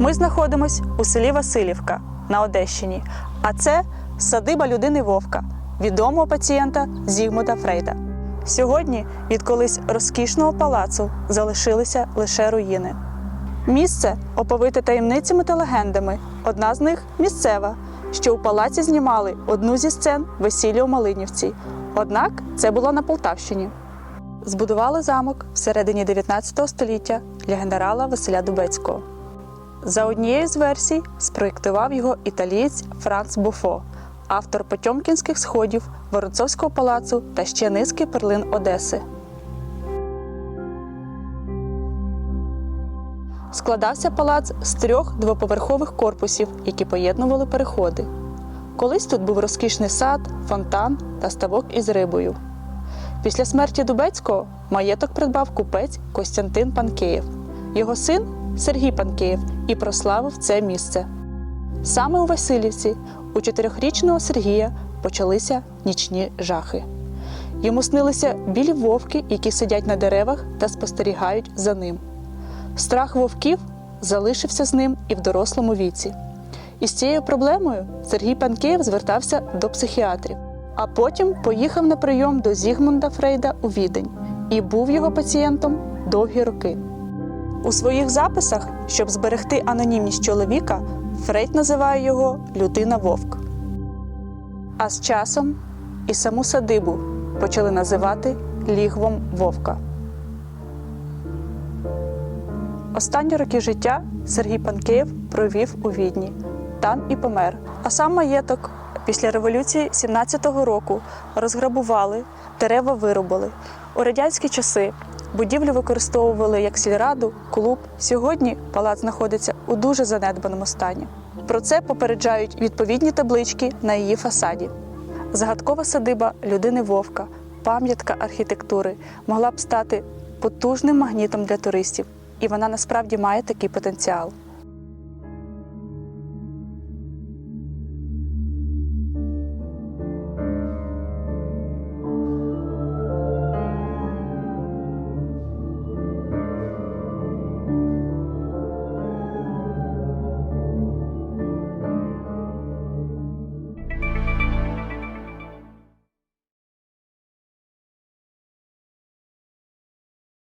Ми знаходимось у селі Васильівка на Одещині, а це садиба людини Вовка, відомого пацієнта Зігмунда Фрейда. Сьогодні від колись розкішного палацу залишилися лише руїни. Місце оповите таємницями та легендами. Одна з них місцева, що у палаці знімали одну зі сцен весілля у Малинівці. Однак це було на Полтавщині. Збудували замок всередині 19 століття для генерала Василя Дубецького. За однією з версій спроєктував його італієць Франц Буфо, автор Потьомкінських сходів, Воронцовського палацу та ще низки перлин Одеси. Складався палац з трьох двоповерхових корпусів, які поєднували переходи. Колись тут був розкішний сад, фонтан та ставок із рибою. Після смерті Дубецького маєток придбав купець Костянтин Панкеєв. Його син Сергій Панкеєв і прославив це місце. Саме у Васильівці у чотирьохрічного Сергія почалися нічні жахи. Йому снилися білі вовки, які сидять на деревах та спостерігають за ним. Страх вовків залишився з ним і в дорослому віці. Із цією проблемою Сергій Панкеєв звертався до психіатрів, а потім поїхав на прийом до Зігмунда Фрейда у Відень і був його пацієнтом довгі роки. У своїх записах, щоб зберегти анонімність чоловіка, Фрейд називає його людина вовк. А з часом і саму садибу почали називати лігвом вовка. Останні роки життя Сергій Панкеєв провів у Відні. Там і помер. А сам маєток після революції 17-го року розграбували, дерева вирубали. У радянські часи будівлю використовували як сільраду, клуб. Сьогодні палац знаходиться у дуже занедбаному стані. Про це попереджають відповідні таблички на її фасаді. Загадкова садиба людини Вовка, пам'ятка архітектури, могла б стати потужним магнітом для туристів, і вона насправді має такий потенціал.